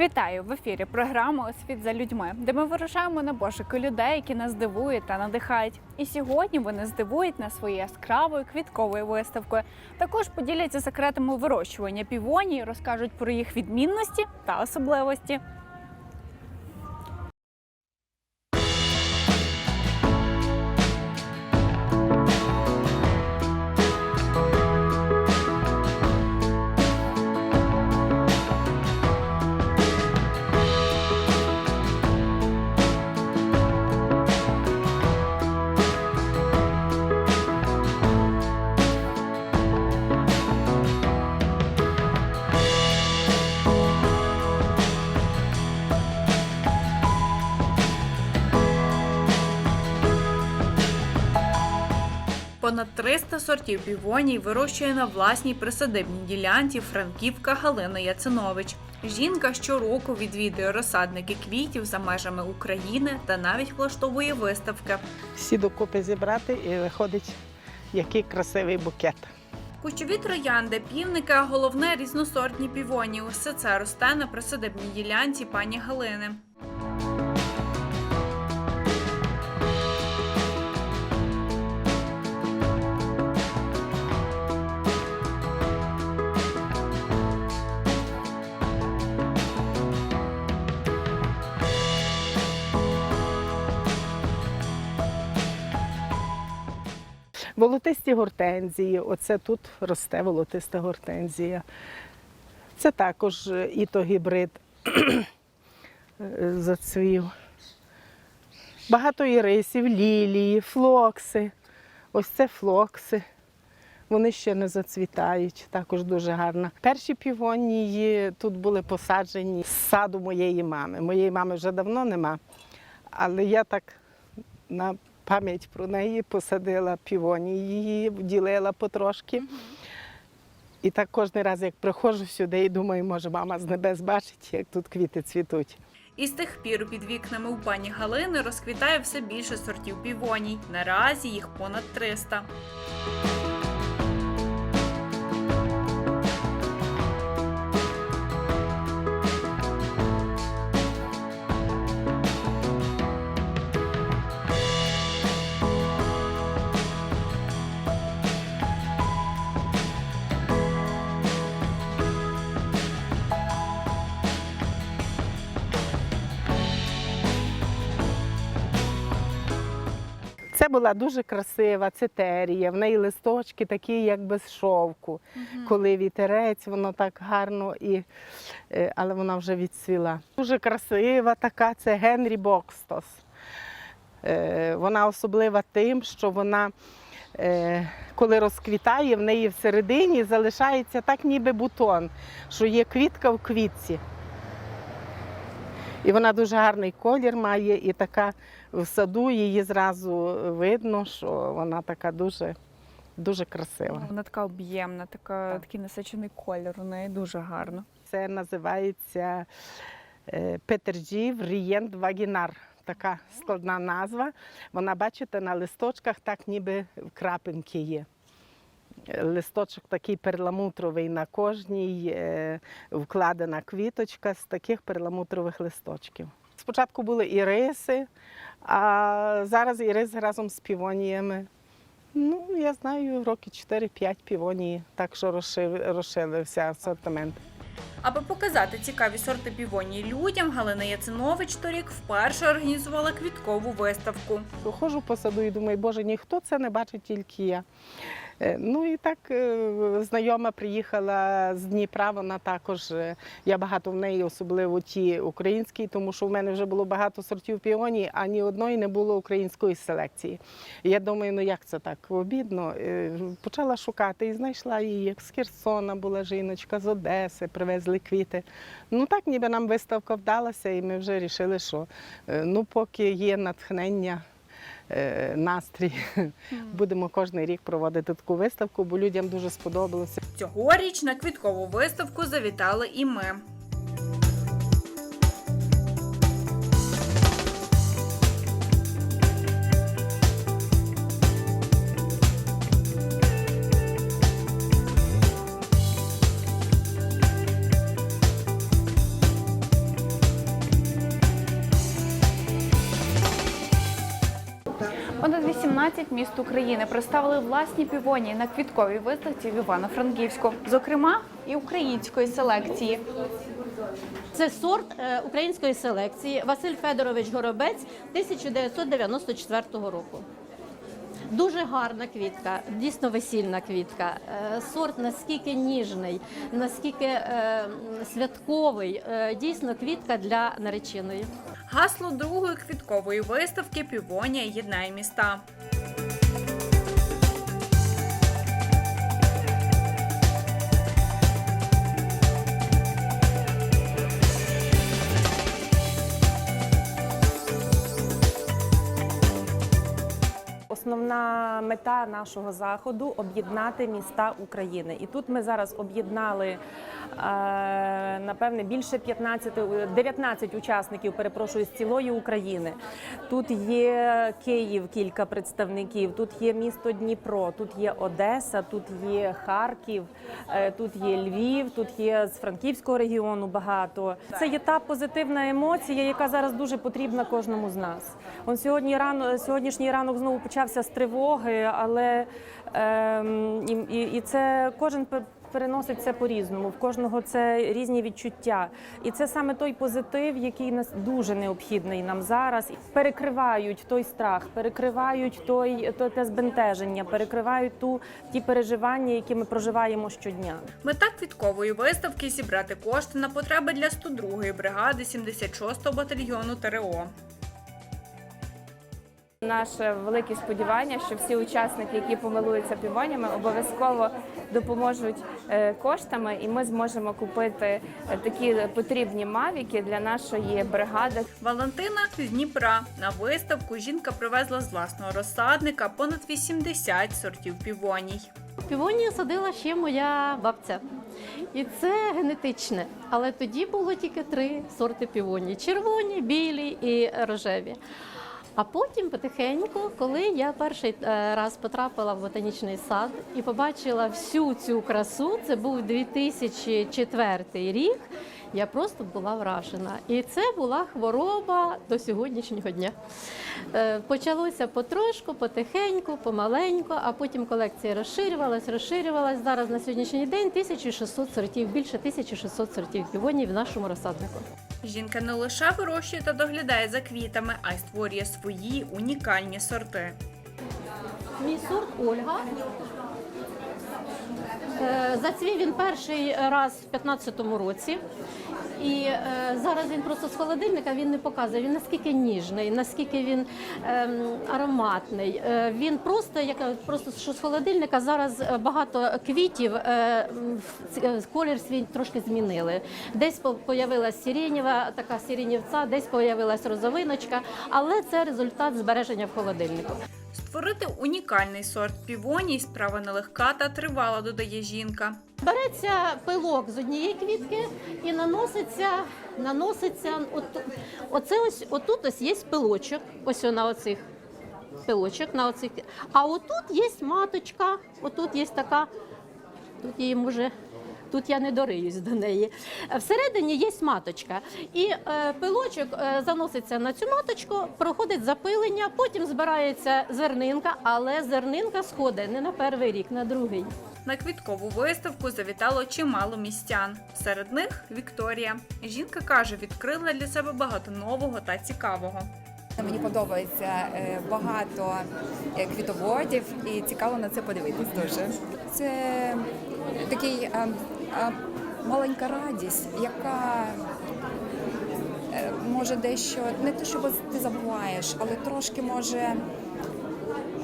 Вітаю в ефірі програму Освіт за людьми, де ми вирушаємо на пошуки людей, які нас дивують та надихають. І сьогодні вони здивують нас своєю яскравою квітковою виставкою. Також поділяться секретами вирощування півоній, розкажуть про їх відмінності та особливості. Понад 300 сортів півоній вирощує на власній присадибній ділянці Франківка Галина Яцинович. Жінка щороку відвідує розсадники квітів за межами України та навіть влаштовує виставки. всі докупи зібрати і виходить який красивий букет. Кущові троянди, півники, а головне різносортні півоні. Усе це росте на присадибній ділянці пані Галини. Волотисті гортензії, оце тут росте волотиста гортензія. Це також е, іто-гібрид е, зацвів. Багато ірисів, лілії, флокси. Ось це флокси. Вони ще не зацвітають, також дуже гарно. Перші півонії тут були посаджені з саду моєї мами. Моєї мами вже давно нема, але я так на пам'ять про неї посадила півоні її ділила потрошки. І так кожен раз, як приходжу сюди і думаю, може, мама з небес бачить, як тут квіти цвітуть. І з тих пір під вікнами у пані Галини розквітає все більше сортів півоній. Наразі їх понад 300. Була дуже красива цитерія, в неї листочки такі, як без шовку. Коли вітерець, воно так гарно, і, е, але вона вже відцвіла. Дуже красива така, це Генрі Бокстос. Е, Вона особлива тим, що вона, е, коли розквітає, в неї всередині залишається так, ніби бутон, що є квітка в квітці. І вона дуже гарний колір має, і така в саду її зразу видно, що вона така дуже, дуже красива. Вона така об'ємна, така, Так. такий насичений колір. У неї дуже гарно. Це називається Петержів Рієнт Вагінар. Така складна назва. Вона, бачите, на листочках так ніби крапинки є. Листочок такий перламутровий на кожній е, вкладена квіточка з таких перламутрових листочків. Спочатку були іриси, а зараз ірис разом з півоніями. Ну, я знаю, роки 4-5 півонії, так що розширився асортимент. Аби показати цікаві сорти півоній людям, Галина Яцинович торік вперше організувала квіткову виставку. Ходжу по саду і думаю, боже, ніхто це не бачить, тільки я. Е, Ну і так е, знайома приїхала з Дніпра, вона також, е, я багато в неї, особливо ті українські, тому що в мене вже було багато сортів піоній, а ні одної не було української селекції. Я думаю, ну як це так обідно. Почала шукати і знайшла її. Як З Херсона була жіночка, з Одеси, привезли квіти. Ну так ніби нам виставка вдалася, і ми вже вирішили, що ну поки є натхнення. Е, Настрій будемо кожен рік проводити таку виставку, бо людям дуже сподобалося. Цьогоріч на квіткову виставку завітали і ми. 12 міст України представили власні півонії на квітковій виставці в Івано-Франківську, зокрема і української селекції. Це сорт е, української селекції Василь Федорович Горобець 1994 року. Дуже гарна квітка, дійсно весільна квітка. Е, Сорт наскільки ніжний, наскільки е, святковий. Дійсно квітка для нареченої. Гасло другої квіткової виставки Півонія єднає міста. Мета нашого заходу об'єднати міста України. І тут ми зараз об'єднали напевне більше 15, 19 учасників, перепрошую, з цілої України. Тут є Київ, кілька представників, тут є місто Дніпро, тут є Одеса, тут є Харків, е, тут є Львів, тут є з Франківського регіону багато. Це є та позитивна емоція, яка зараз дуже потрібна кожному з нас. Он сьогодні рано сьогоднішній ранок знову почався з тривоги, але ем, і, і, це кожен пе- переносить це по-різному. В кожного це різні відчуття. І це саме той позитив, який нас дуже необхідний нам зараз. Перекривають той страх, перекривають той, то те збентеження, перекривають ту ті переживання, які ми проживаємо щодня. Мета квіткової виставки зібрати кошти на потреби для 102-ї бригади 76-го батальйону ТРО. Наше велике сподівання, що всі учасники, які помилуються півонями, обов'язково допоможуть е, коштами, і ми зможемо купити е, такі потрібні мавіки для нашої бригади. Валентина з Дніпра на виставку жінка привезла з власного розсадника понад 80 сортів півоній. Півонію садила ще моя бабця. І це генетичне. Але тоді було тільки три сорти півонії: червоні, білі і рожеві. А потім потихеньку, коли я перший е, раз потрапила в ботанічний сад і побачила всю цю красу, це був 2004 рік. Я просто була вражена. І це була хвороба до сьогоднішнього дня. Е, Почалося потрошку, потихеньку, помаленьку, а потім колекція розширювалась, розширювалась. Зараз на сьогоднішній день 1600 сортів, більше 1600 сортів півоній в нашому розсаднику. Жінка не лише вирощує та доглядає за квітами, а й створює свої унікальні сорти. Мій сорт Ольга. Е, Зацвів він перший раз в 15-му році. І е, зараз він просто з холодильника він не показує. Він наскільки ніжний, наскільки він ем, ароматний. Е, він просто як е, просто що з холодильника зараз е, багато квітів. Е, е, колір свій трошки змінили. Десь по- появилась сиренєва, така сиренівця, десь появилась розовиночка, але це результат збереження в холодильнику. Створити унікальний сорт півоній справа нелегка та тривала, додає жінка. Береться пилок з однієї квітки і наноситься, наноситься от, оце ось отут ось є пилочок, ось на оцих пилочок, на оцих. А отут є маточка, отут є така, тут її може. Тут я не дориюсь до неї. Всередині є маточка, і е, пилочок е, заноситься на цю маточку, проходить запилення, потім збирається зернинка, але зернинка сходить не на перший рік, на другий. На квіткову виставку завітало чимало містян. Серед них Вікторія. Жінка каже, відкрила для себе багато нового та цікавого. Мені подобається е, багато квітоводів і цікаво на це подивитись дуже. Це такий е, е, маленька радість, яка е, може дещо не те, що ти забуваєш, але трошки може.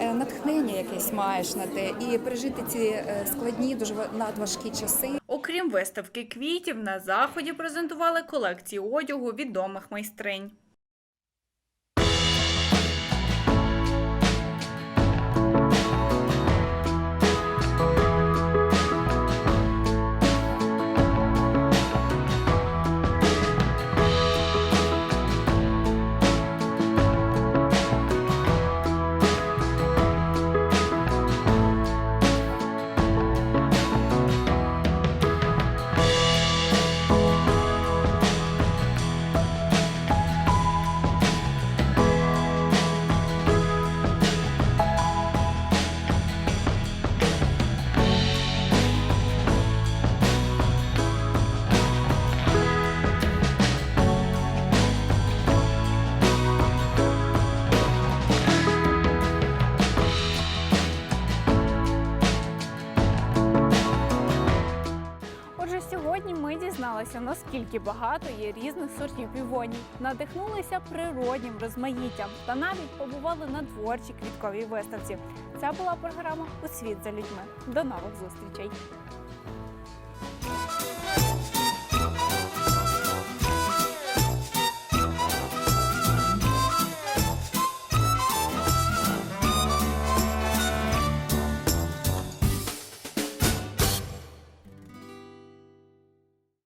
е, Натхнення якесь маєш на те і пережити ці е, складні, дуже ва- надважкі часи. Окрім виставки квітів, на заході презентували колекції одягу відомих майстринь. Дізналися, наскільки багато є різних сортів півоній, надихнулися природнім розмаїттям та навіть побували на творчій квітковій виставці. Це була програма у світ за людьми. До нових зустрічей.